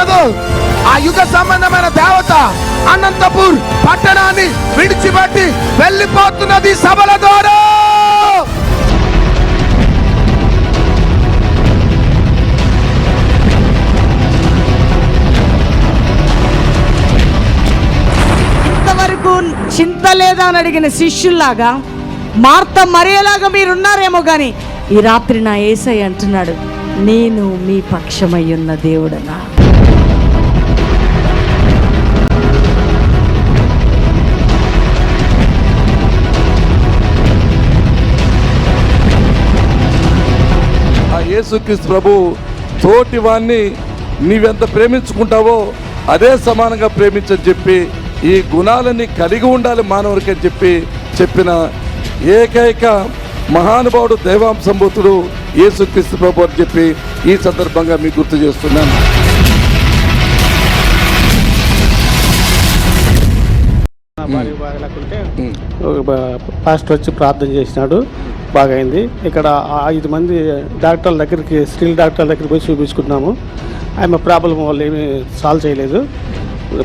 ఉన్నదో ఆ యుగ సంబంధమైన దేవత అనంతపూర్ పట్టణాన్ని విడిచిపెట్టి వెళ్ళిపోతున్నది సభల ద్వారా. ఇంతవరకు చింత లేదా అని అడిగిన శిష్యుల్లాగా మార్త మరేలాగా మీరున్నారేమో కానీ ఈ రాత్రి నా ఏసై అంటున్నాడు నేను మీ పక్షమై ఉన్న దేవుడనా? యేసుక్రీస్తు ప్రభు తోటి వాణ్ణి నీవెంత ప్రేమించుకుంటావో అదే సమానంగా ప్రేమించని చెప్పి ఈ గుణాలన్నీ కలిగి ఉండాలి మానవుడికి అని చెప్పి చెప్పిన ఏకైక మహానుభావుడు దైవాంశంభూతుడు యేసుక్రీస్తు ప్రభు అని చెప్పి ఈ సందర్భంగా మీకు గుర్తు చేస్తున్నాను. పాస్టర్ వచ్చి ప్రార్థన చేసినాడు. బాగైంది. ఇక్కడ ఐదు మంది డాక్టర్ల దగ్గరికి స్త్రీల డాక్టర్ల దగ్గరికి పోయి చూపించుకున్నాము ఆమె ప్రాబ్లం వాళ్ళు ఏమీ సాల్వ్ చేయలేదు.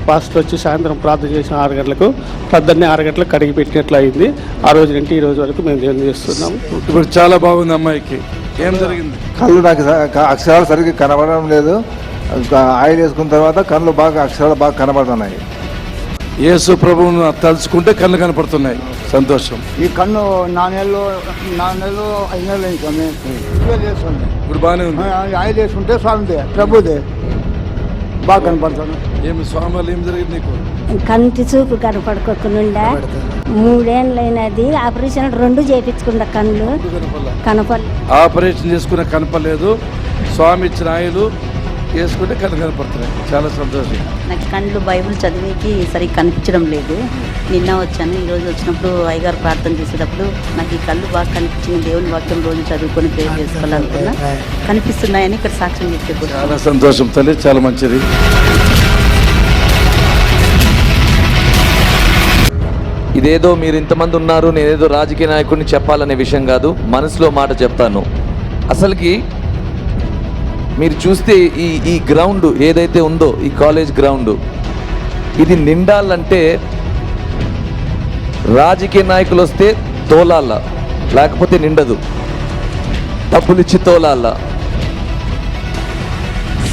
పాస్టర్ వచ్చి సాయంత్రం ప్రార్థన చేసిన ఆరు గంటలకు పొద్దున్నే ఆరు గంటలకు కడిగి పెట్టినట్లు అయింది. ఆ రోజు నుండి ఈ రోజు వరకు మేము దేవుని చేస్తున్నాము? ఇప్పుడు చాలా బాగుంది అమ్మాయికి. ఏం జరిగింది? కళ్ళు నాకు అక్షరాలు సరిగ్గా కనబడడం లేదు. ఆయిల్ వేసుకున్న తర్వాత కళ్ళు బాగా అక్షరాలు బాగా కనబడుతున్నాయి. యేసు ప్రభువును తలుచుకుంటే కళ్ళు కనపడుతున్నాయి. సంతోషం. ఈ కన్ను నా నెలలో నా నెలలో ఐదు నెలలు అయింది స్వామి. ఇవే ఇప్పుడు బాగానే ఉంది. ఆయిల్ వేసుకుంటే స్వామిదే ప్రభుదే. బాగా కనపడతాను ఏమి స్వామి ఏం జరిగింది నీకు? కంటి చూపు కనపడుకోకుండా మూడేళ్ళైనది ఆపరేషన్ రెండు చేయించుకున్న కళ్ళు కనపడలేదు ఆపరేషన్ చేసుకున్న కనపలేదు స్వామి ఇచ్చిన ఆయిలు వేసుకుంటే కళ్ళు కనపడుతున్నాయి. చాలా సంతోషం. నాకు కళ్ళు బైబిల్ చదివేకి సరిగ్గా కనిపించడం లేదు. నిన్న వచ్చాను ఈ రోజు వచ్చినప్పుడు అయ్యగారు ప్రార్థన చేసేటప్పుడు నాకు ఈ కళ్ళు బాగా కనిపించింది. దేవుని వాక్యం రోజు చదువుకొని ప్రేర్ చేసుకోవాలనుకున్నా. కనిపిస్తున్నాయని ఇక్కడ సాక్ష్యం చెప్తే కూడా చాలా సంతోషం తల్లి చాలా మంచిది. ఇదేదో మీరు ఇంతమంది ఉన్నారు నేనేదో రాజకీయ నాయకుడిని చెప్పాలనే విషయం కాదు. మనసులో మాట చెప్తాను. అసలుకి మీరు చూస్తే ఈ ఈ గ్రౌండ్ ఏదైతే ఉందో ఈ కాలేజ్ గ్రౌండ్ ఇది నిండాలంటే రాజకీయ నాయకులు వస్తే తోలాల లేకపోతే నిండదు. డబ్బులిచ్చి తోలాల.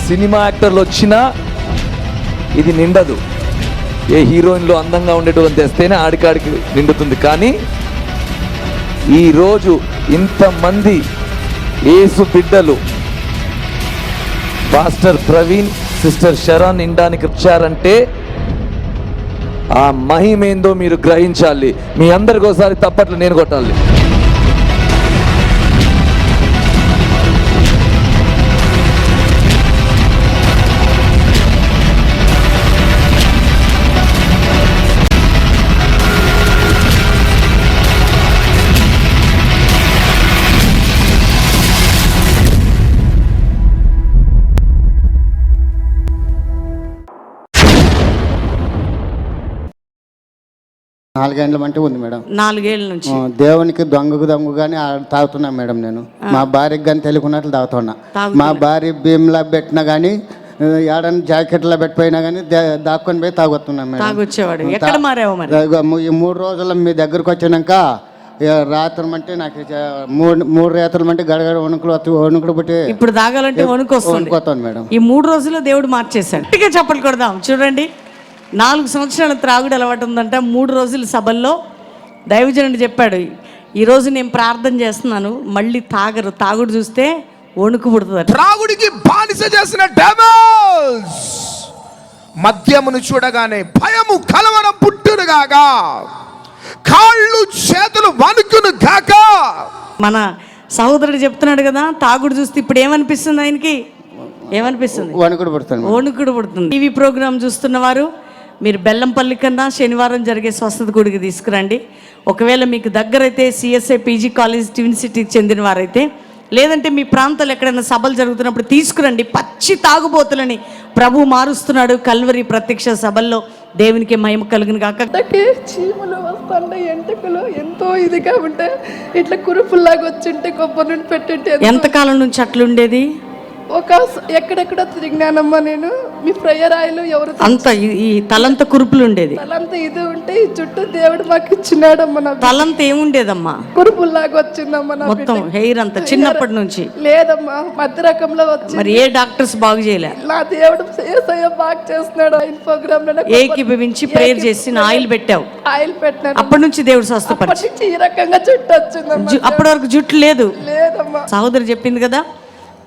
సినిమా యాక్టర్లు వచ్చినా ఇది నిండదు. ఏ హీరోయిన్లు అందంగా ఉండేటువంటి తెస్తేనే ఆడికాడికి నిండుతుంది. కానీ ఈరోజు ఇంతమంది ఏసు బిడ్డలు పాస్టర్ ప్రవీణ్ సిస్టర్ శరణ్ ఇండానికి వచ్చారంటే ఆ మహిమేందో మీరు గ్రహించాలి. మీ అందరికి ఒకసారి తప్పట్లు నేను కొట్టాలి. నాలుగేండ్ల మంటే ఉంది మేడం. నాలుగేళ్ళ నుంచి. దేవునికి దొంగకు దొంగగానే తాగుతున్నా మేడం నేను. మా భార్యకి కానీ తెలుగున్నట్లు తాగుతున్నా. మా భార్య భీమ్లా పెట్టినా కానీ ఏడని జాకెట్లో పెట్టిపోయినా కానీ దాక్కొని పోయి తాగుతున్నా మేడం. ఎక్కడ మారావు మరి? ఈ మూడు రోజులు మీ దగ్గరకు వచ్చినాక రాత్రి అంటే నాకు మూడు మూడు రాత్రులు అంటే గడగడ వణుకులు వణుకులు పుట్టి ఇప్పుడు తాగాలంటే వణుకు వస్తుంది మేడం. ఈ మూడు రోజుల్లో దేవుడు మార్చేశాడు. చప్పట్లు కొడదాం. చూడండి. నాలుగు సంవత్సరాల త్రాగుడు అలవాటు ఉందంట. మూడు రోజుల సభల్లో దైవజనుడు చెప్పాడు ఈరోజు నేను ప్రార్థన చేస్తున్నాను మళ్ళీ తాగరు. తాగుడు చూస్తే వణుకు పుడుతుంది త్రాగుడికి బానిస చేసిన డెవల్స్ మద్యమును చూడగానే భయము కలవరం పుట్టును గాక. కాళ్ళు చేతులు వణుకును గాక. మన సహోదరుడు చెప్తున్నాడు కదా తాగుడు చూస్తే ఇప్పుడు ఏమనిపిస్తుంది ఆయనకి? ఏమనిపిస్తుంది? వణుకుడు పుడతాను వణుకుడు పుడుతుంది. టీవీ ప్రోగ్రాం చూస్తున్న వారు మీరు బెల్లంపల్లి కన్నా శనివారం జరిగే స్వస్థత గుడికి తీసుకురండి. ఒకవేళ మీకు దగ్గరైతే సిఎస్ఐ పీజీ కాలేజ్ ట్విన్ సిటీకి చెందిన వారైతే లేదంటే మీ ప్రాంతాలు ఎక్కడైనా సభలు జరుగుతున్నప్పుడు తీసుకురండి. పచ్చి తాగుబోతులని ప్రభు మారుస్తున్నాడు కల్వరి ప్రత్యక్ష సభల్లో. దేవునికి మహిమ కలుగును కాక చీమలు వస్తుంటాయి ఎంటకులు ఎంతో ఇదిగా ఉంటే ఇట్లా కురుపుల్లాగా వచ్చింటే కొబ్బరి నుండి పెట్టింటే ఎంతో- ఎంతకాలం నుంచి అట్లుండేది? ఒక ఎక్కడెక్కడో తిరిగినానమ్మా నేను. మీ ప్రేయర్ ఆయిల్ ఎవరు అంత ఈ- తలంత కురుపులు ఉండేది. తలంతా ఇది ఉంటే ఈ చుట్టూ దేవుడు మాకు ఇచ్చినాడమ్మా నా తలంత ఏముండేదమ్మా? కురుపుల్లాగా వచ్చిందమ్మా నా మొత్తం బిడ్డకి. హెయిర్ అంతా చిన్నప్పటి నుంచి. లేదమ్మా మధ్య రకంలో వచ్చి మరి ఏ డాక్టర్స్ బాగు చేయలే? నా దేవుడు ఏసయ్య బాగా చేస్తున్నాడు ఆయన ప్రోగ్రామ్లో ఏకీభవించి ప్రేయర్ చేసి నా ఆయిల్ పెట్టావు. ఆయిల్ పెట్టినాడు అప్పటి నుంచి దేవుడు స్వస్థపరిచి. అప్పటి నుంచి ఈ రకంగా చుట్టూ వచ్చిందమ్మా జు- అప్పటి వరకు జుట్టు లేదు. లేదమ్మా. సహోదరి చెప్పింది కదా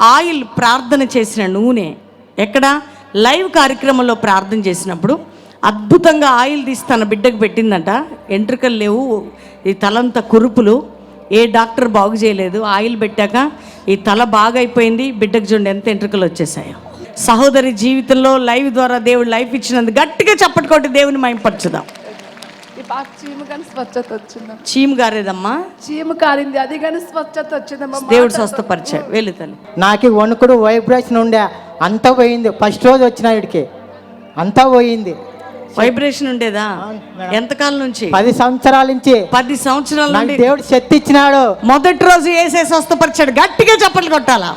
ఆయిల్ ప్రార్థన చేసిన నూనె ఎక్కడ? లైవ్ కార్యక్రమంలో ప్రార్థన చేసినప్పుడు అద్భుతంగా ఆయిల్ తీసి తన బిడ్డకు పెట్టిందంట. ఎంట్రుకలు లేవు ఈ తలంత కురుపులు. ఏ డాక్టర్ బాగు చేయలేదు. ఆయిల్ పెట్టాక ఈ తల బాగా అయిపోయింది బిడ్డకు చూడండి ఎంత ఎంట్రుకలు వచ్చేసాయో. సహోదరి జీవితంలో లైవ్ ద్వారా దేవుడు లైఫ్ ఇచ్చినందుకు గట్టిగా చప్పట్టుకోటి దేవుని మైంపరచుదాం బాగా చీము కానీ స్వచ్ఛత వచ్చిందమ్మా. చీము గారేదమ్మా? చీము కారింది అది కానీ స్వచ్ఛత వచ్చిందమ్మా. దేవుడు స్వస్థపరిచాడు. వెళ్ళు తల్లి. నాకు వణుకుడు వైబ్రేషన్ ఉండే. అంతా పోయింది. ఫస్ట్ రోజు వచ్చిన వీడికి అంతా పోయింది. వైబ్రేషన్ ఉండేదా? ఎంతకాలం నుంచి? పది సంవత్సరాల నుంచి. పది సంవత్సరాల నుండి. దేవుడు శక్తి ఇచ్చినాడు. మొదటి రోజు ఏసే స్వస్థపరిచాడు. గట్టిగా చప్పట్లు కొట్టాలా?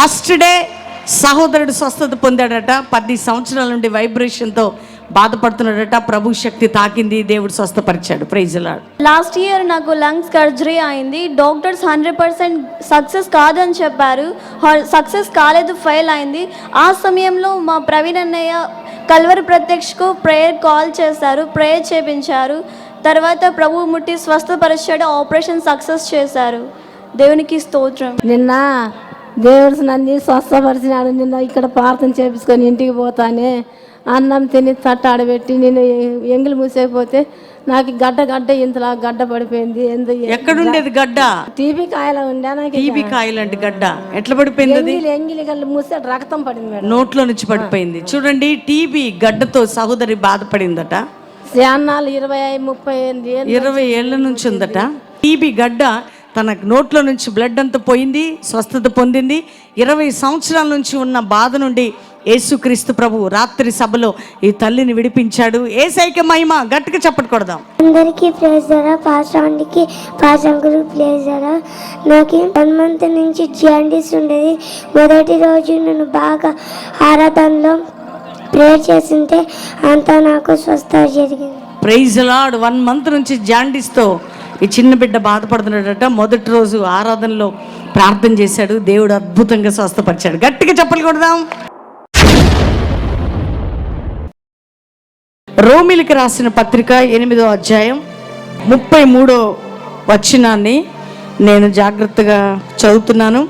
ఫస్ట్ డే సహోదరుడు స్వస్థత పొందాడట. పది సంవత్సరాల నుండి వైబ్రేషన్తో బాధపడుతున్నాడట ప్రభు శక్తి తాకింది దేవుడు స్వస్థపరిచాడు. ప్రైజ్లాడు లాస్ట్ ఇయర్ నాకు లంగ్స్ సర్జరీ అయింది. డాక్టర్స్ హండ్రెడ్ పర్సెంట్ సక్సెస్ కాదని చెప్పారు. సక్సెస్ కాలేదు ఫెయిల్ అయింది. ఆ సమయంలో మా ప్రవీణ్ అన్నయ్య కల్వరి ప్రత్యక్షకు ప్రేయర్ కాల్ చేశారు. ప్రేయర్ చేపించారు. తర్వాత ప్రభు ముట్టి స్వస్థపరిచాడు. ఆపరేషన్ సక్సెస్ చేశారు. దేవునికి స్తోత్రం. నిన్న దేవుడు నన్ను స్వస్థపరిచినాడు. నిన్న ఇక్కడ ప్రార్థన చేపించుకొని ఇంటికి పోతానే అన్నం తిని తట్టాడబెట్టి నేను ఎంగిలి మూసేకపోతే నాకు గడ్డ గడ్డ ఇంతలా గడ్డ పడిపోయింది. ఎందు ఎక్కడుండేది గడ్డ? టీబీ కాయలు ఉండే నాకు టీబీ కాయలంటి గడ్డ. ఎట్లా పడిపోయింది ఎంగిలి గల్లు మూస్తే రక్తం పడింది మేడం. నోట్లో నుంచి పడిపోయింది. చూడండి టీబీ గడ్డతో సహోదరి బాధపడిందట. శానాలు ఇరవై ముప్పై ఇరవై ఏళ్ళ నుంచి ఉందట. టీబీ గడ్డ తన నోట్లో నుంచి బ్లడ్ అంతా పోయింది స్వస్థత పొందింది. ఇరవై సంవత్సరాల నుంచి ఉన్న బాధ నుండి యేసుక్రీస్తు ప్రభు రాత్రి సభలో ఈ తల్లిని విడిపించాడు. ఏసైక మహిమ గట్టిగా చప్పటి కొడదాం. అందరికీ ప్లేస్ ధర పాస్టాండికి పాసంగురు ప్లేస్ ధర నాకు వన్ మంత్ నుంచి జాండీస్ ఉండేది. మొదటి రోజు నేను బాగా ఆరాధనలో ప్రేయర్ చేస్తుంటే అంతా నాకు స్వస్థ జరిగింది. ప్రైజ్ లాడ్ వన్ మంత్ నుంచి జాండీస్తో ఈ చిన్న బిడ్డ బాధపడుతున్నాడట. మొదటి రోజు ఆరాధనలో ప్రార్థన చేశాడు. దేవుడు అద్భుతంగా స్వస్థపరిచాడు. గట్టిగా చెప్పలు కొడదాం. రోమిలికి రాసిన పత్రిక ఎనిమిదో అధ్యాయం ముప్పై మూడో వచనాన్ని నేను జాగ్రత్తగా చదువుతున్నాను.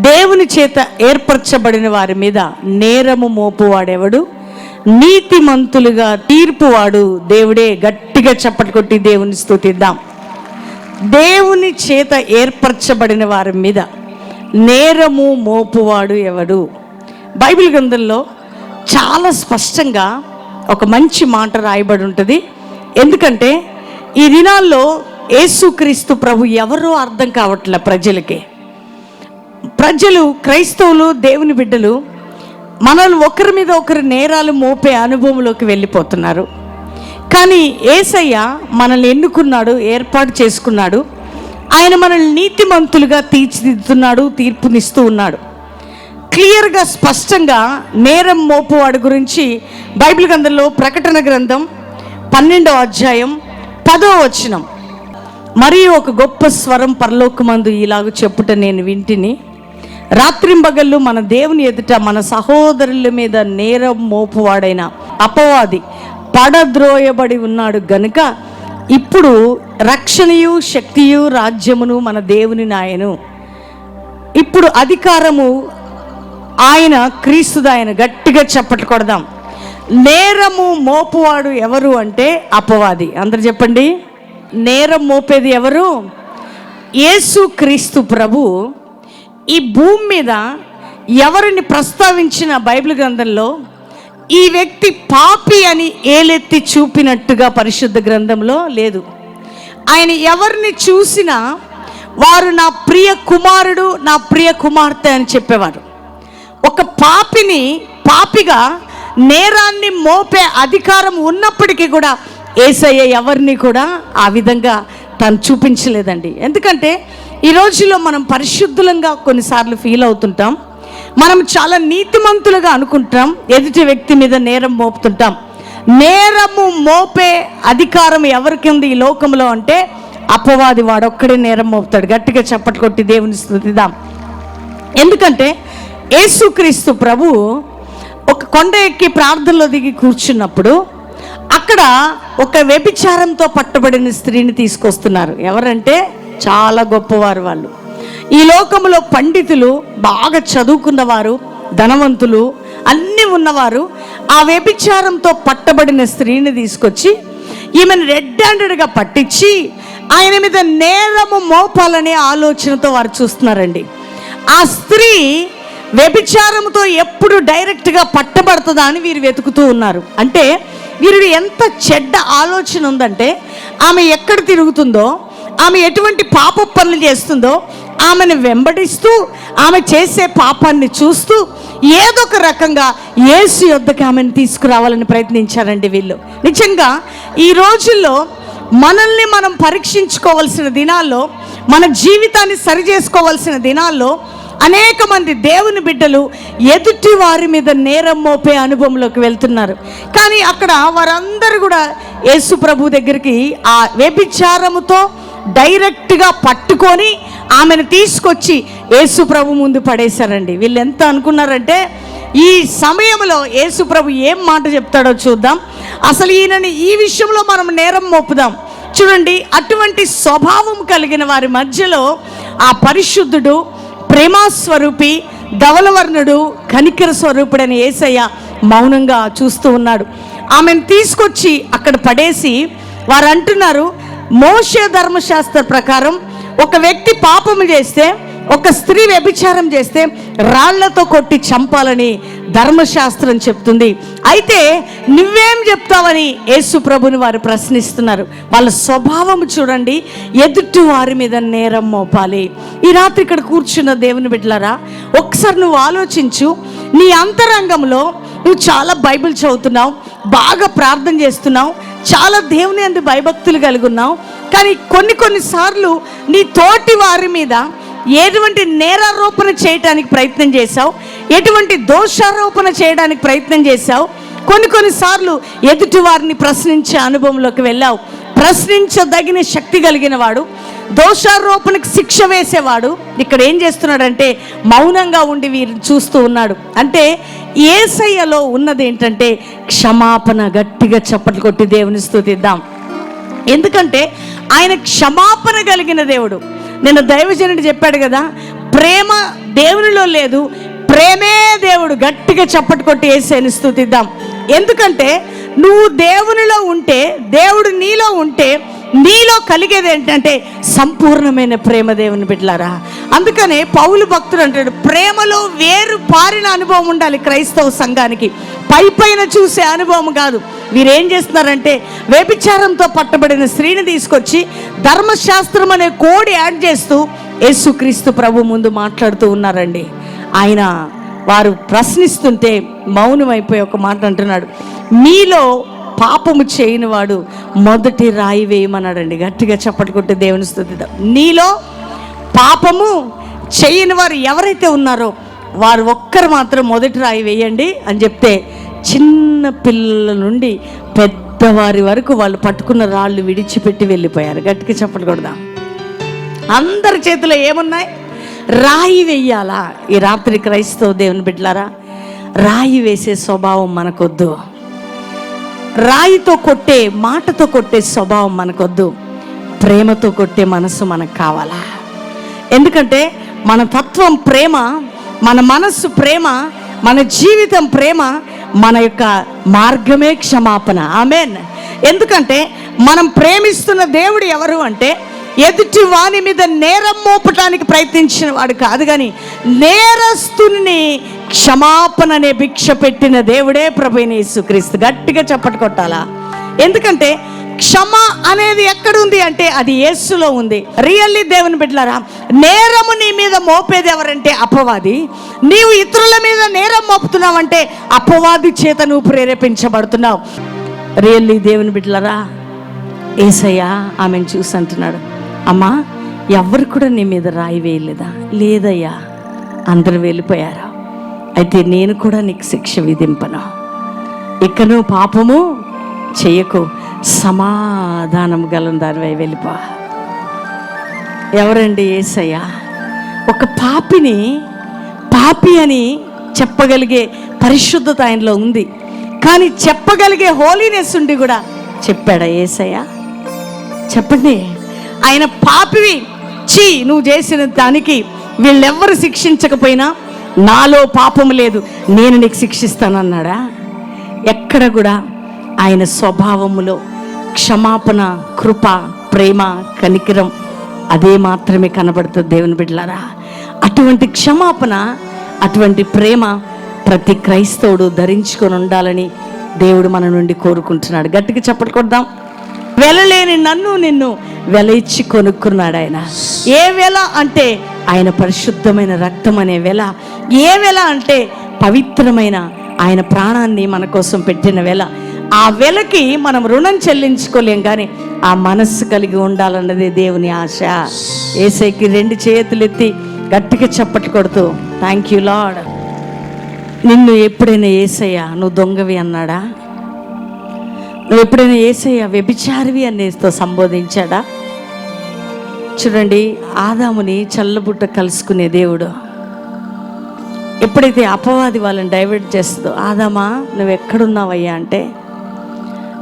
దేవుని చేత ఏర్పరచబడిన వారి మీద నేరము మోపువాడెవడు? నీతిమంతులుగా తీర్పువాడు దేవుడే. గట్టిగా చప్పటి కొట్టి దేవుని స్థుతిద్దాం. దేవుని చేత ఏర్పరచబడిన వారి మీద నేరము మోపువాడు ఎవడు? బైబిల్ గ్రంథంలో చాలా స్పష్టంగా ఒక మంచి మాట రాయబడి ఉంటుంది. ఎందుకంటే ఈ దినాల్లో యేసుక్రీస్తు ప్రభు ఎవరో అర్థం కావట్లే ప్రజలకి. ప్రజలు క్రైస్తవులు దేవుని బిడ్డలు మనల్ని ఒకరి మీద ఒకరి నేరాలు మోపే అనుభవంలోకి వెళ్ళిపోతున్నారు. కానీ ఏసయ్య మనల్ని ఎన్నుకున్నాడు ఏర్పాటు చేసుకున్నాడు. ఆయన మనల్ని నీతిమంతులుగా తీర్చిదిద్దుతున్నాడు తీర్పునిస్తూ ఉన్నాడు. క్లియర్గా స్పష్టంగా నేరం మోపువాడి గురించి బైబిల్ గ్రంథంలో ప్రకటన గ్రంథం పన్నెండవ అధ్యాయం పదో వచనం. మరియు ఒక గొప్ప స్వరం పరలోకమందు ఇలాగ చెప్పుట నేను వింటిని. రాత్రింబగళ్ళు మన దేవుని ఎదుట మన సహోదరుల మీద నేరం మోపువాడైన అపవాది పడద్రోయబడి ఉన్నాడు గనుక ఇప్పుడు రక్షణయు శక్తియు రాజ్యమును మన దేవుని నాయను. ఇప్పుడు అధికారము ఆయన క్రీస్తుది ఆయన గట్టిగా చప్పట్లు కొడదాం. నేరము మోపువాడు ఎవరు అంటే అపవాది. అందరు చెప్పండి. నేరం మోపేది ఎవరు? యేసు క్రీస్తు ప్రభు. ఈ భూమి మీద ఎవరిని ప్రస్తావించిన బైబిల్ గ్రంథంలో ఈ వ్యక్తి పాపి అని ఏలెత్తి చూపినట్టుగా పరిశుద్ధ గ్రంథంలో లేదు. ఆయన ఎవరిని చూసినా వారు నా ప్రియ కుమారుడు నా ప్రియ కుమార్తె అని చెప్పేవారు. ఒక పాపిని పాపిగా నేరాన్ని మోపే అధికారం ఉన్నప్పటికీ కూడా ఏసయ్య ఎవరిని కూడా ఆ విధంగా తను చూపించలేదండి. ఎందుకంటే ఈ రోజుల్లో మనం పరిశుద్ధులంగా కొన్నిసార్లు ఫీల్ అవుతుంటాం. మనం చాలా నీతిమంతులుగా అనుకుంటాం. ఎదుటి వ్యక్తి మీద నేరం మోపుతుంటాం. నేరము మోపే అధికారం ఎవరికి ఉంది ఈ లోకంలో అంటే అపవాది వాడొక్కడే నేరం మోపుతాడు. గట్టిగా చప్పట్లు కొట్టి దేవుని స్థుతిదాం ఎందుకంటే యేసుక్రీస్తు ప్రభు ఒక కొండ ఎక్కి ప్రార్థనలో దిగి కూర్చున్నప్పుడు అక్కడ ఒక వ్యభిచారంతో పట్టబడిన స్త్రీని తీసుకొస్తున్నారు. ఎవరంటే? చాలా గొప్పవారు వాళ్ళు. ఈ లోకంలో పండితులు బాగా చదువుకున్నవారు ధనవంతులు అన్నీ ఉన్నవారు ఆ వ్యభిచారంతో పట్టబడిన స్త్రీని తీసుకొచ్చి ఈమెను రెడ్ హ్యాండెడ్గా పట్టించి ఆయన మీద నేరము మోపాలనే ఆలోచనతో వారు చూస్తున్నారండి. ఆ స్త్రీ వ్యభిచారంతో ఎప్పుడు డైరెక్ట్గా పట్టబడుతుందా అని వీరు వెతుకుతూ ఉన్నారు. అంటే వీరు ఎంత చెడ్డ ఆలోచన ఉందంటే ఆమె ఎక్కడ తిరుగుతుందో ఆమె ఎటువంటి పాప పనులు చేస్తుందో ఆమెను వెంబడిస్తూ ఆమె చేసే పాపాన్ని చూస్తూ ఏదో ఒక రకంగా ఏసు యొద్దకు ఆమెను తీసుకురావాలని ప్రయత్నించారండి వీళ్ళు. నిజంగా ఈ రోజుల్లో మనల్ని మనం పరీక్షించుకోవాల్సిన దినాల్లో మన జీవితాన్ని సరి చేసుకోవాల్సిన దినాల్లో అనేక మంది దేవుని బిడ్డలు ఎదుటి వారి మీద నేరం మోపే అనుభవంలోకి వెళ్తున్నారు. కానీ అక్కడ వారందరూ కూడా యేసు ప్రభు దగ్గరికి ఆ వ్యభిచారముతో డైరెక్ట్గా పట్టుకొని ఆమెను తీసుకొచ్చి యేసు ప్రభు ముందు పడేశారండి. వీళ్ళు ఎంత అనుకున్నారంటే ఈ సమయంలో యేసు ప్రభు ఏం మాట చెప్తాడో చూద్దాం. అసలు ఈయనని ఈ విషయంలో మనం నేరం మోపుదాం. చూడండి అటువంటి స్వభావం కలిగిన వారి మధ్యలో ఆ పరిశుద్ధుడు ప్రేమాస్వరూపి ధవలవర్ణుడు కనికర స్వరూపుడని ఏసయ్య మౌనంగా చూస్తూ ఉన్నాడు. ఆమెను తీసుకొచ్చి అక్కడ పడేసి వారు అంటున్నారు మోషే ధర్మశాస్త్ర ప్రకారం ఒక వ్యక్తి పాపము చేస్తే ఒక స్త్రీ వ్యభిచారం చేస్తే రాళ్ళతో కొట్టి చంపాలని ధర్మశాస్త్రం చెప్తుంది. అయితే నువ్వేం చెప్తావని యేసు ప్రభుని వారు ప్రశ్నిస్తున్నారు. వాళ్ళ స్వభావం చూడండి ఎదుటి వారి మీద నేరం మోపాలి. ఈ రాత్రి ఇక్కడ కూర్చున్న దేవుని బిడ్డలారా ఒకసారి నువ్వు ఆలోచించు నీ అంతరంగంలో నువ్వు చాలా బైబిల్ చదువుతున్నావు బాగా ప్రార్థన చేస్తున్నావు చాలా దేవుని అందు భయభక్తులు కలిగి ఉన్నావు. కానీ కొన్ని కొన్నిసార్లు నీ తోటి వారి మీద ఎటువంటి నేరారోపణ చేయడానికి ప్రయత్నం చేశావు? ఎటువంటి దోషారోపణ చేయడానికి ప్రయత్నం చేశావు? కొన్ని కొన్నిసార్లు ఎదుటి వారిని ప్రశ్నించే అనుభవంలోకి వెళ్ళావు. ప్రశ్నించదగిన శక్తి కలిగిన వాడు దోషారోపణకు శిక్ష వేసేవాడు ఇక్కడ ఏం చేస్తున్నాడంటే మౌనంగా ఉండి వీరిని చూస్తూ ఉన్నాడు. అంటే ఏసయ్యలో ఉన్నది ఏంటంటే క్షమాపణ గట్టిగా చప్పట్లు కొట్టి దేవుని స్థుతిద్దాం. ఎందుకంటే ఆయన క్షమాపణ కలిగిన దేవుడు. నిన్న దైవజనుడు చెప్పాడు కదా ప్రేమ దేవునిలో లేదు ప్రేమే దేవుడు గట్టిగా చప్పటి కొట్టి వేసేని స్థుతిద్దాం. ఎందుకంటే నువ్వు దేవునిలో ఉంటే దేవుడు నీలో ఉంటే నీలో కలిగేది ఏంటంటే సంపూర్ణమైన ప్రేమ దేవుని బిడ్డలారా. అందుకనే పౌలు భక్తుడు అంటాడు ప్రేమలో వేరు పారిన అనుభవం ఉండాలి క్రైస్తవ సంఘానికి. పై పైన చూసే అనుభవం కాదు వీరేం చేస్తున్నారంటే వ్యభిచారంతో పట్టబడిన స్త్రీని తీసుకొచ్చి ధర్మశాస్త్రం అనే కోడి యాడ్ చేస్తూ యేసుక్రీస్తు ప్రభు ముందు మాట్లాడుతూ ఉన్నారండి. ఆయన వారు ప్రశ్నిస్తుంటే మౌనమైపోయి ఒక మాట అంటున్నాడు. మీలో పాపము చేయని వాడు మొదటి రాయి వేయమన్నాడండి. గట్టిగా చప్పట్టుకుంటే దేవుని స్థుతిద్దాం. నీలో పాపము చేయని వారు ఎవరైతే ఉన్నారో వారు ఒక్కరు మాత్రం మొదటి రాయి వేయండి అని చెప్తే చిన్న పిల్లల నుండి పెద్దవారి వరకు వాళ్ళు పట్టుకున్న రాళ్ళు విడిచిపెట్టి వెళ్ళిపోయారు. గట్టికి చెప్పకూడదా అందరి చేతిలో ఏమున్నాయి? రాయి వెయ్యాలా? ఈ రాత్రి క్రైస్తవ దేవుని బిడ్డలారా రాయి వేసే స్వభావం మనకొద్దు. రాయితో కొట్టే మాటతో కొట్టే స్వభావం మనకొద్దు. ప్రేమతో కొట్టే మనసు మనకు కావాలా? ఎందుకంటే మన తత్వం ప్రేమ మన మనస్సు ప్రేమ మన జీవితం ప్రేమ మన యొక్క మార్గమే క్షమాపణ. ఆమెన్. ఎందుకంటే మనం ప్రేమిస్తున్న దేవుడు ఎవరు అంటే ఎదుటి వాని మీద నేరం మోపటానికి ప్రయత్నించిన వాడు కాదు కానీ నేరస్తుని క్షమాపణ అనే భిక్ష పెట్టిన దేవుడే ప్రభైన యేసుక్రీస్తు. గట్టిగా చప్పటి కొట్టాలా? ఎందుకంటే క్షమ అనేది ఎక్కడుంది అంటే అది యేసులో ఉంది. రియల్లీ దేవుని బిడ్డలారా నేరము నీ మీద మోపేది ఎవరంటే అపవాది. నీవు ఇతరుల మీద నేరం మోపుతున్నావంటే అపవాది చేత నువ్వు ప్రేరేపించబడుతున్నావు. రియల్లీ దేవుని బిడ్డలారా ఏసయ్యా ఆమెను చూసి అంటున్నాడు అమ్మా ఎవరు కూడా నీ మీద రాయి వేయలేదా? లేదయ్యా అందరు వెళ్ళిపోయారా? అయితే నేను కూడా నీకు శిక్ష విధింపను. ఇకను పాపము చెయ్యకు సమాధానం గలను దానివై వెళ్ళిపో. ఎవరండి ఏసయ్యా? ఒక పాపిని పాపి అని చెప్పగలిగే పరిశుద్ధత ఆయనలో ఉంది. కానీ చెప్పగలిగే హోలీనెస్ ఉండి కూడా చెప్పాడా ఏసయ్య? చెప్పండి. ఆయన పాపివి. చీ నువ్వు చేసిన దానికి వీళ్ళెవ్వరు శిక్షించకపోయినా నాలో పాపం లేదు. నేను నీకు శిక్షిస్తానన్నాడా? ఎక్కడ కూడా ఆయన స్వభావములో క్షమాపణ కృప ప్రేమ కనికరం అదే మాత్రమే కనబడుతుంది దేవుని బిడ్డలారా. అటువంటి క్షమాపణ అటువంటి ప్రేమ ప్రతి క్రైస్తవుడు ధరించుకొని ఉండాలని దేవుడు మన నుండి కోరుకుంటున్నాడు. గట్టిగా చప్పట్లు కొడదాం. వెలలేని నన్ను నిన్ను వెల ఇచ్చి కొనుక్కున్నాడు ఆయన. ఏ వెల అంటే ఆయన పరిశుద్ధమైన రక్తం అనే వెల. ఏ వెల అంటే పవిత్రమైన ఆయన ప్రాణాన్ని మన కోసం పెట్టిన వెల. ఆ వెలకి మనం రుణం చెల్లించుకోలేం కానీ ఆ మనస్సు కలిగి ఉండాలన్నదే దేవుని ఆశ. ఏసైకి రెండు చేతులు ఎత్తి గట్టిగా చప్పట్లు కొడుతూ థ్యాంక్ యూ లాడ్ నిన్ను ఎప్పుడైనా ఏసయ్యా నువ్వు దొంగవి అన్నాడా? నువ్వు ఎప్పుడైనా ఏసయ్యా వ్యభిచారివి అనేతో సంబోధించాడా? చూడండి ఆదాముని చల్లబుట్ట కలుసుకునే దేవుడు. ఎప్పుడైతే అపవాది వాళ్ళని డైవర్ట్ చేస్తుందో ఆదామా నువ్వు ఎక్కడున్నావయ్యా? అంటే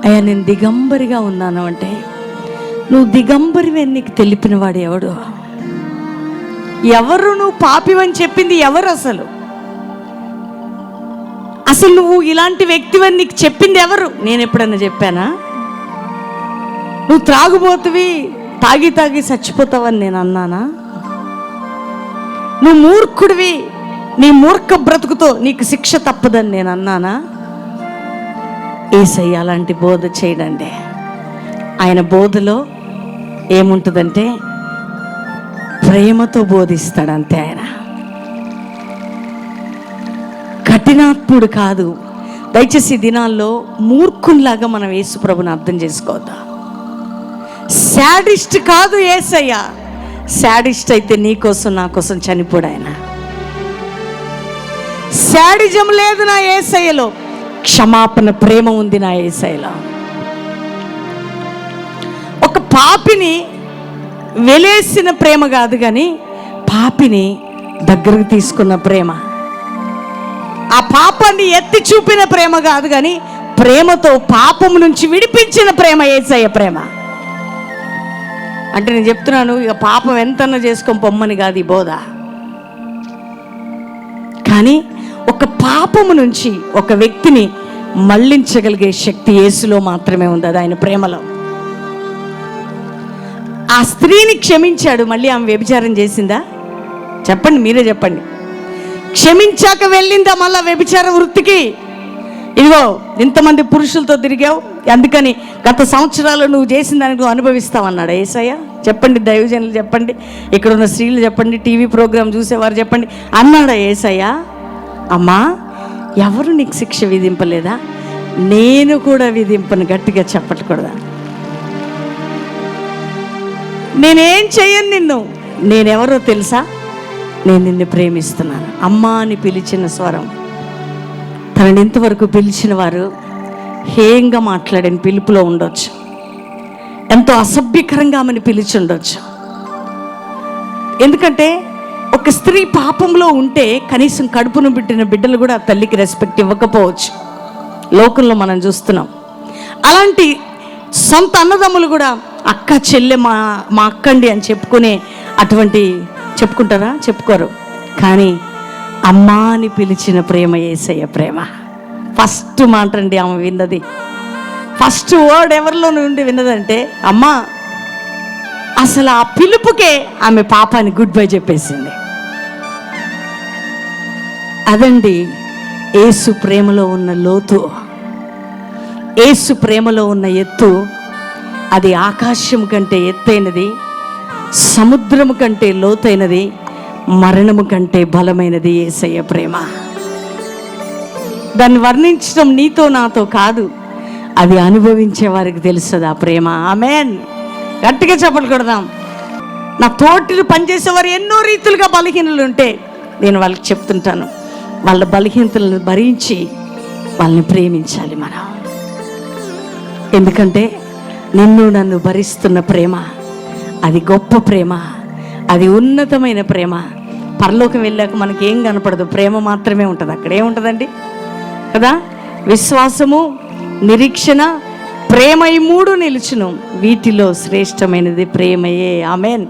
అయ్యా నేను దిగంబరిగా ఉన్నాను అంటే నువ్వు దిగంబరివి నీకు తెలిపిన వాడు ఎవడు? ఎవరు నువ్వు పాపివని చెప్పింది ఎవరు అసలు? అసలు నువ్వు ఇలాంటి వ్యక్తివని నీకు చెప్పింది ఎవరు? నేను ఎప్పుడన్నా చెప్పానా? నువ్వు త్రాగుబోతువి తాగి తాగి చచ్చిపోతావని నేను అన్నానా? నువ్వు మూర్ఖుడివి నీ మూర్ఖ బ్రతుకుతో నీకు శిక్ష తప్పదని నేను అన్నానా? ఏసయ్య అలాంటి బోధ చేయడండి. ఆయన బోధలో ఏముంటుందంటే ప్రేమతో బోధిస్తాడు అంతే ఆయన. కఠినాత్ముడు కాదు. దయచేసి దినాల్లో మూర్ఖుల్లాగా మనం యేసు ప్రభుని అర్థం చేసుకోవద్దా. శాడిస్ట్ కాదు ఏసయ్య. శాడిస్ట్ అయితే నీ కోసం నా కోసం చనిపోడాయన శాడిజం లేదు నా ఏసయ్యలో. క్షమాపణ ప్రేమ ఉంది నా ఏసయ్యలో ఒక పాపిని వెలేసిన ప్రేమ కాదు కానీ పాపిని దగ్గరకు తీసుకున్న ప్రేమ. ఆ పాపాన్ని ఎత్తి చూపిన ప్రేమ కాదు కానీ ప్రేమతో పాపం నుంచి విడిపించిన ప్రేమ ఏసయ్య ప్రేమ. అంటే నేను చెప్తున్నాను ఇక పాపం ఎంతన్నా చేసుకొని పొమ్మని కాదు ఈ బోధ. కానీ ఒక పాపము నుంచి ఒక వ్యక్తిని మళ్ళించగలిగే శక్తి యేసులో మాత్రమే ఉంది. అది ఆయన ప్రేమలో. ఆ స్త్రీని క్షమించాడు. మళ్ళీ ఆమె వ్యభిచారం చేసిందా? చెప్పండి మీరే చెప్పండి. క్షమించాక వెళ్ళిందా మళ్ళా వ్యభిచార వృత్తికి? ఇదిగో ఇంతమంది పురుషులతో తిరిగావు. అందుకని గత సంవత్సరాలు నువ్వు చేసిన దానికి నువ్వు అనుభవిస్తావు అన్నాడు ఏసయ్య. చెప్పండి దైవజనులు చెప్పండి ఇక్కడ ఉన్న స్త్రీలు చెప్పండి టీవీ ప్రోగ్రాం చూసేవారు చెప్పండి అన్నాడా ఏసయ్య? అమ్మా ఎవరు నీకు శిక్ష విధింపలేదా? నేను కూడా విధింపను గట్టిగా చెప్పకూడదా నేనేం చెయ్యను నిన్ను? నేనెవరో తెలుసా? నేను నిన్ను ప్రేమిస్తున్నాను. అమ్మా అని పిలిచిన స్వరం. తనని ఇంతవరకు పిలిచిన వారు హేయంగా మాట్లాడిన పిలుపులో ఉండొచ్చు. ఎంతో అసభ్యకరంగా ఆమెను పిలిచి ఉండొచ్చు. ఎందుకంటే ఒక స్త్రీ పాపంలో ఉంటే కనీసం కడుపును బిడ్డిన బిడ్డలు కూడా తల్లికి రెస్పెక్ట్ ఇవ్వకపోవచ్చు. లోకంలో మనం చూస్తున్నాం. అలాంటి సొంత అన్నదమ్ములు కూడా అక్క చెల్లె మా మా అక్కండి అని చెప్పుకునే అటువంటి చెప్పుకుంటారా? చెప్పుకోరు. కానీ అమ్మా అని పిలిచిన ప్రేమ ఏసయ్య ప్రేమ. ఫస్ట్ మాట అండి ఆమె విన్నది. ఫస్ట్ వర్డ్ ఎవరిలో నుండి విన్నదంటే అమ్మా అసలు ఆ పిలుపుకే ఆమె పాపాన్ని గుడ్ బై చెప్పేసింది. అదండి ఏసు ప్రేమలో ఉన్న లోతు. ఏసు ప్రేమలో ఉన్న ఎత్తు అది ఆకాశం కంటే ఎత్తైనది సముద్రము కంటే లోతైనది మరణము కంటే బలమైనది ఏసయ్య ప్రేమ. దాన్ని వర్ణించడం నీతో నాతో కాదు అది అనుభవించే వారికి తెలుస్తుంది ఆ ప్రేమ? ఆమెన్. గట్టిగా చెప్పలు కొడదాం. నా తోటిలు పనిచేసేవారు ఎన్నో రీతులుగా బలహీనలు ఉంటే నేను వాళ్ళకి చెప్తుంటాను. వాళ్ళ బలహీనతలను భరించి వాళ్ళని ప్రేమించాలి మనం. ఎందుకంటే నిన్ను నన్ను భరిస్తున్న ప్రేమ అది గొప్ప ప్రేమ అది ఉన్నతమైన ప్రేమ. పరలోకం వెళ్ళాక మనకి ఏం కనపడదు ప్రేమ మాత్రమే ఉంటుంది. అక్కడ ఏముంటుందండి కదా? విశ్వాసము నిరీక్షణ ప్రేమ ఈ మూడు నిలుచును. వీటిలో శ్రేష్టమైనది ప్రేమయే. ఆమెన్.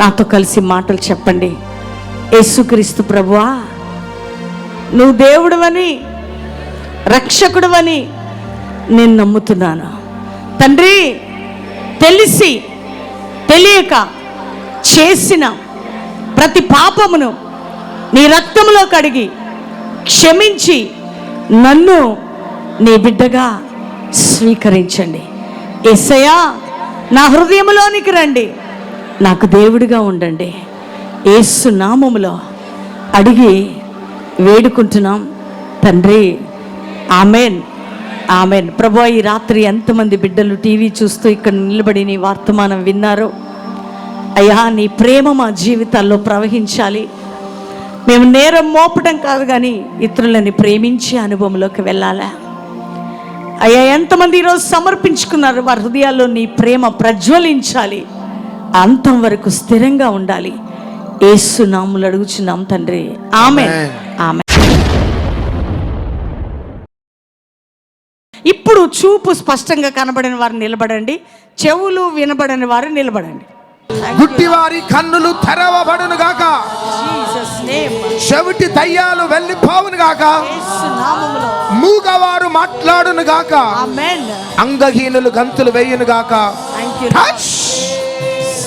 నాతో కలిసి మాటలు చెప్పండి. యేసుక్రీస్తు ప్రభువా నువ్వు దేవుడవని రక్షకుడవని నేను నమ్ముతున్నాను. తండ్రి తెలిసి తెలియక చేసిన ప్రతి పాపమును నీ రక్తంలో కడిగి క్షమించి నన్ను నీ బిడ్డగా స్వీకరించండి. ఎస్సయా నా హృదయంలోనికి రండి. నాకు దేవుడిగా ఉండండి. ఏసు నామములో అడిగి వేడుకుంటున్నాం. తండ్రి ఆమెన్. ఆమెన్. ప్రభు ఈ రాత్రి ఎంతమంది బిడ్డలు టీవీ చూస్తూ ఇక్కడ నిలబడి నీ వర్తమానం విన్నారు. అయ్యా నీ ప్రేమ మా జీవితాల్లో ప్రవహించాలి. మేము నేరం మోపడం కాదు కానీ ఇతరులని ప్రేమించే అనుభవంలోకి వెళ్ళాలా? అయ్యా ఎంతమంది ఈరోజు సమర్పించుకున్నారు వారి హృదయాల్లో నీ ప్రేమ ప్రజ్వలించాలి. అంతం వరకు స్థిరంగా ఉండాలి. ఏసు నాములు అడుగుచున్నాం తండ్రి. ఆమె ఆమె ఇప్పుడు చూపు స్పష్టంగా కనబడిన వారు నిలబడండి. చెవులు వినబడని వారు నిలబడండి. గుడ్డివారి కన్నులు తెరవబడును గాక. చెవిటి దయ్యాలు వెళ్ళిపోవును గాక. మూగవారు మాట్లాడును గాక. అంగహీనులు గంతులు వేయును గాక.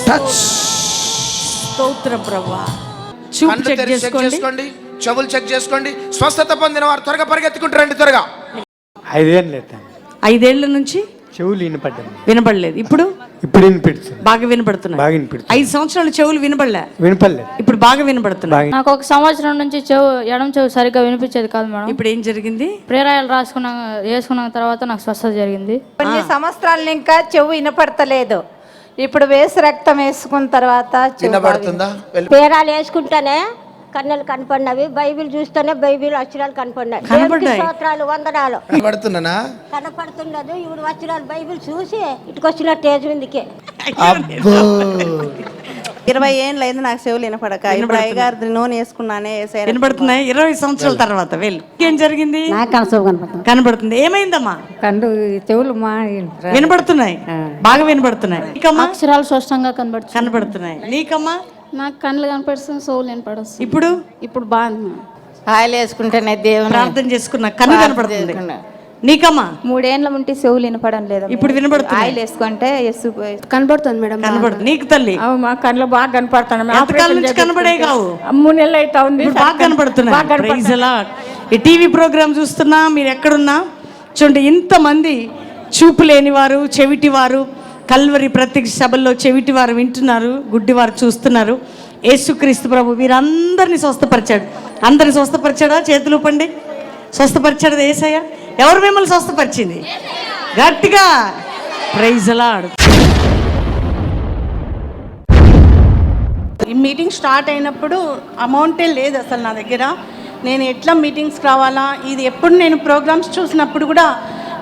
టచ్ స్తోత్రం ప్రభా. చూపు చెక్ చేసుకోండి. చెవులు చెక్ చేసుకోండి. స్వస్థత పొందిన వారు త్వరగా పరిగెత్తుకుంటారండి త్వరగా. ఐదేళ్ళు లేదు ఐదేళ్ళ నుంచి చెవులు వినపడ్డాను వినబడలేదు ఇప్పుడు? ఇప్పుడు వినిపిస్తుంది. బాగా వినబడుతున్నాయి బాగా వినిపిస్తుంది. ఐదు సంవత్సరాలు చెవులు వినబడలే వినపడలేదు. ఇప్పుడు బాగా వినబడుతున్నాయి నాకు ఒక సంవత్సరం నుంచి చెవు ఎడం చెవు సరిగ్గా వినిపించేది కాదు మేడం. ఇప్పుడు ఏం జరిగింది? ప్రేరాయలు రాసుకున్న వేసుకున్న తర్వాత నాకు స్వస్థత జరిగింది. కొన్ని సంవత్సరాలు ఇంకా చెవు వినపడతలేదు. ఇప్పుడు వేసి రక్తం వేసుకున్న తర్వాత వినబడుతుందా? పేరాలు వేసుకుంటేనే కన్నులు కనపడినవి బైబిల్ చూస్తేనే బైబిల్ అక్షరాలు కనపడినాయి. దేవునికి స్తోత్రాలు వందనాలు. వినబడుతున్నానా కనపడుతున్నది ఇప్పుడు వచ్చినారు బైబిల్ చూసి ఇటుకొచ్చిన స్టేజ్ మీదకి అబ్బో! ఇరవై ఏళ్ళు అయింది నాకు చెవులు వినపడక. ఇప్పుడు అయ్యగారి నూనె వేసుకున్నానే వేసారు వినబడుతున్నాయి ఇరవై సంవత్సరాల తర్వాత వెళ్ళు. ఏం జరిగింది? నాకు కనసవు కనపడుతుంది. కనబడుతుంది ఏమైందమ్మా కండు చెవులు మా వినబడుతున్నాయి బాగా వినబడుతున్నాయి నీకమ్మా? అక్షరాలు స్పష్టంగా కనబడుతుంది కనబడుతున్నాయి నీకమ్మా? నాకు కళ్ళు కనపడుతుంది సోలు కనపడుతుంది ఇప్పుడు? ఇప్పుడు బాగుంది. ఆయిల్ వేసుకుంటేనే దేవుని ప్రార్థన చేసుకున్నా కన్ను కనబడుతుంది నీకమ్మా? మూడేండ్ల ఉంటే చెవులు వినపడం లేదు ఇప్పుడు వినబడుతున్నాయి. ఆయిల్ వేసుకుంటే కనబడుతుంది మేడం కనబడుతుంది. నీకు తల్లి. మా కళ్ళు బాగా కనపడుతున్నాయి ఎంతకాలం నుంచి కనబడే కావు? మూడు నెలలు అయితే ఉంది. బాగా Lord. ఈ టీవీ ప్రోగ్రామ్ చూస్తున్నా మీరు ఎక్కడున్నా చూడండి ఇంతమంది చూపు లేనివారు చెవిటివారు కల్వరి ప్రత్యక్ష సభల్లో చెవిటివారు వింటున్నారు గుడ్డివారు చూస్తున్నారు. యేసుక్రీస్తు ప్రభు వీరందరినీ స్వస్థపరిచాడు. అందరిని స్వస్థపరిచాడా? చేతులు పండి స్వస్థపరిచాడు ఏసయ్య ఎవరు మిమ్మల్ని స్వస్థపరిచింది? గట్టిగా. ప్రైజలాడు ఈ మీటింగ్ స్టార్ట్ అయినప్పుడు అమౌంటే లేదు అసలు నా దగ్గర. నేను ఎట్లా మీటింగ్స్కి రావాలా? ఇది ఎప్పుడు నేను ప్రోగ్రామ్స్ చూసినప్పుడు కూడా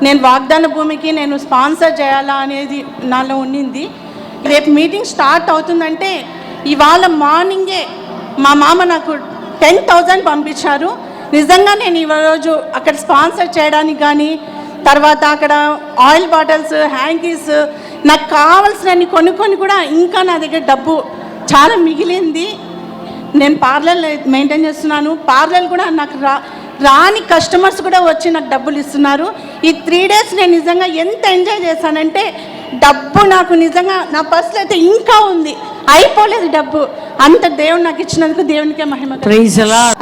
నేను వాగ్దాన భూమికి నేను స్పాన్సర్ చేయాలా అనేది నాలో ఉండింది రేపు మీటింగ్ స్టార్ట్ అవుతుందంటే ఇవాళ మార్నింగే మా మామ నాకు టెన్ థౌజండ్ పంపించారు. నిజంగా నేను ఈరోజు అక్కడ స్పాన్సర్ చేయడానికి కానీ తర్వాత అక్కడ ఆయిల్ బాటిల్స్ హ్యాంకీస్ నాకు కావాల్సినన్ని కొనుక్కొని కూడా ఇంకా నా దగ్గర డబ్బు చాలా మిగిలింది. నేను పార్లర్ మెయింటైన్ చేస్తున్నాను. పార్లర్ కూడా నాకు రా రాని కస్టమర్స్ కూడా వచ్చి నాకు డబ్బులు ఇస్తున్నారు. ఈ త్రీ డేస్ నేను నిజంగా ఎంత ఎంజాయ్ చేశానంటే డబ్బు నాకు నిజంగా నా పర్సులో అయితే ఇంకా ఉంది. అయిపోలేదు డబ్బు. అంత దేవుడు నాకు ఇచ్చినందుకు దేవునికే మహిమ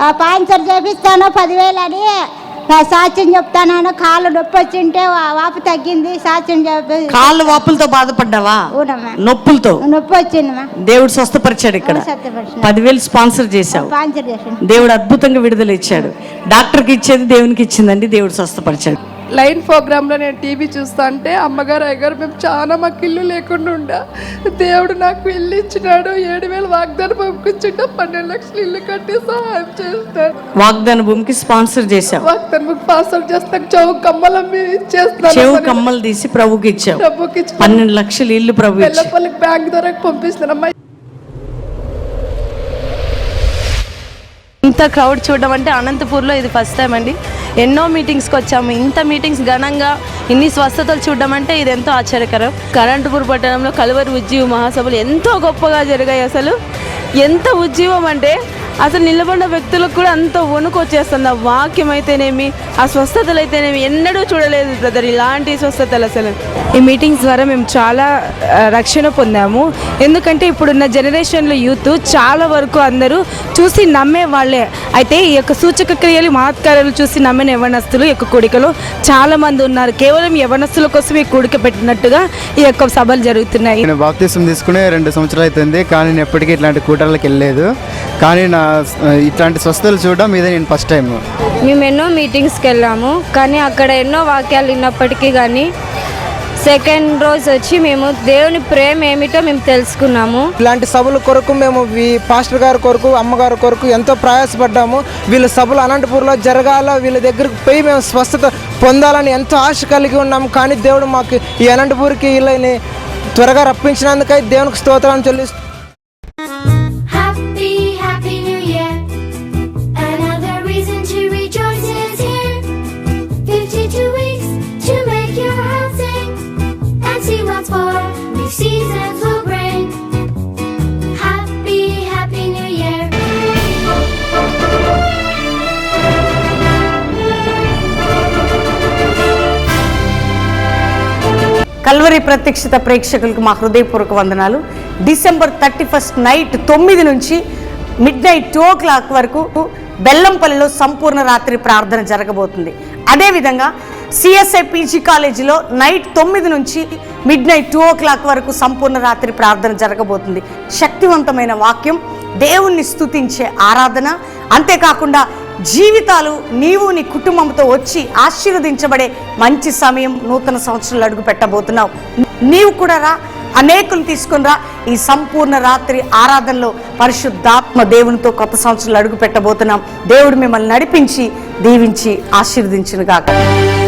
ఆ పాన్సర్ చేపిస్తాను పదివేలు అని నా సాక్ష్యం చెప్తాను కాళ్ళు నొప్పి వచ్చింటే వా- వాపు తగ్గింది సాక్ష్యం చెప్పి కాళ్ళ వాపులతో బాధపడ్డావా. నొప్పులతో? నొప్పి వచ్చిందమ్మా దేవుడు స్వస్థపరిచాడు ఇక్కడ. పదివేలు స్పాన్సర్ చేశావు. దేవుడు అద్భుతంగా విడుదల ఇచ్చాడు. డాక్టర్కి ఇచ్చేది దేవునికి ఇచ్చిందండి దేవుడు స్వస్థపరిచాడు. లైన్ ప్రోగ్రాంలో నేను టీవీ చూస్తా అంటే అమ్మగారు అయ్యగారు మేము చాలా మాకు ఇల్లు లేకుండా ఉండా. దేవుడు నాకు ఇల్లు ఇచ్చినాడు ఏడు వేలు వాగ్దానం పంపించిండు పన్నెండు లక్షలు ఇల్లు కట్టి సహాయం చేస్తాను వాగ్దాన భూమికి స్పాన్సర్ చేశావు వాగ్దానం పాస్ చేస్తాను చౌ కమ్మలమ్మి చెవు ఇచ్చేస్తాను కమ్మలు తీసి ప్రభుకి ఇచ్చి. పన్నెండు లక్షలు ఇల్లు ప్రభు బ్యాంక్ ద్వారా పంపిస్తానమ్మా ఇంత క్రౌడ్ చూడడం అంటే అనంతపూర్లో ఇది ఫస్ట్ టైం అండి. ఎన్నో మీటింగ్స్కి వచ్చాము. ఇంత మీటింగ్స్ ఘనంగా ఇన్ని స్వస్థతలు చూడడం అంటే ఇది ఎంతో ఆశ్చర్యకరం. కరెంటుపూర్ పట్టణంలో కలువరి ఉజ్జీవ మహాసభలు ఎంతో గొప్పగా జరిగాయి అసలు. ఎంత ఉజ్జీవం అంటే అసలు నిలబడిన వ్యక్తులకు కూడా అంత వణుకు వచ్చేస్తుంది. ఆ వాక్యం అయితేనేమి ఆ స్వస్థతలు అయితేనేమి ఎన్నడూ చూడలేదు బ్రదర్ ఇలాంటి స్వస్థతలు అసలు. ఈ మీటింగ్స్ ద్వారా మేము చాలా రక్షణ పొందాము. ఎందుకంటే ఇప్పుడున్న జనరేషన్లో యూత్ చాలా వరకు అందరూ చూసి నమ్మే వాళ్ళే. అయితే ఈ యొక్క సూచక క్రియలు మహత్కార్యాలు చూసి నమ్మిన యవనస్తులు ఈ యొక్క కూడికలో చాలామంది ఉన్నారు. కేవలం యవనస్తుల కోసం ఈ కూడిక పెట్టినట్టుగా ఈ యొక్క సభలు జరుగుతున్నాయి. నేను బాప్తీసం తీసుకునే రెండు సంవత్సరాలు అవుతుంది కానీ నేను ఎప్పటికీ ఇట్లాంటి కూటర్లకు వెళ్ళలేదు. కానీ నా ఇట్లాంటి స్వస్థతలు చూడడం ఇదే నేను ఫస్ట్ టైం మేము ఎన్నో మీటింగ్స్కి వెళ్ళాము కానీ అక్కడ ఎన్నో వాక్యాలు విన్నప్పటికీ కానీ సెకండ్ రోజు వచ్చి మేము దేవుని ప్రేమ ఏమిటో మేము తెలుసుకున్నాము. ఇలాంటి సభల కొరకు మేము ఈ పాస్టర్ గారి కొరకు అమ్మగారి కొరకు ఎంతో ప్రయాసపడ్డాము. వీళ్ళ సభలు అనంతపూర్లో జరగాల వీళ్ళ దగ్గరకు పోయి మేము స్వస్థత పొందాలని ఎంతో ఆశ కలిగి ఉన్నాము. కానీ దేవుడు మాకు ఈ అనంతపూర్కి వీళ్ళని త్వరగా రప్పించినందుకై దేవునికి స్తోత్రం చెల్లిస్తూ కల్వరి ప్రత్యక్షత ప్రేక్షకులకు మా హృదయపూర్వక వందనాలు. డిసెంబర్ థర్టీ ఫస్ట్ నైట్ తొమ్మిది నుంచి midnight two o'clock వరకు బెల్లంపల్లిలో సంపూర్ణ రాత్రి ప్రార్థన జరగబోతుంది. అదేవిధంగా సిఎస్ఐ పీజీ కాలేజీలో నైట్ తొమ్మిది నుంచి midnight two o'clock వరకు సంపూర్ణ రాత్రి ప్రార్థన జరగబోతుంది. శక్తివంతమైన వాక్యం దేవుణ్ణి స్తుతించే ఆరాధన. అంతేకాకుండా జీవితాలు నీవు నీ కుటుంబంతో వచ్చి ఆశీర్వదించబడే మంచి సమయం నూతన సంవత్సరాలు అడుగు పెట్టబోతున్నావు. నీవు కూడా రా అనేకులు తీసుకుని రా. ఈ సంపూర్ణ రాత్రి ఆరాధనలో పరిశుద్ధాత్మ దేవునితో కొత్త సంవత్సరాలు అడుగు పెట్టబోతున్నాం. దేవుడు మిమ్మల్ని నడిపించి దీవించి ఆశీర్వదించినగా గాక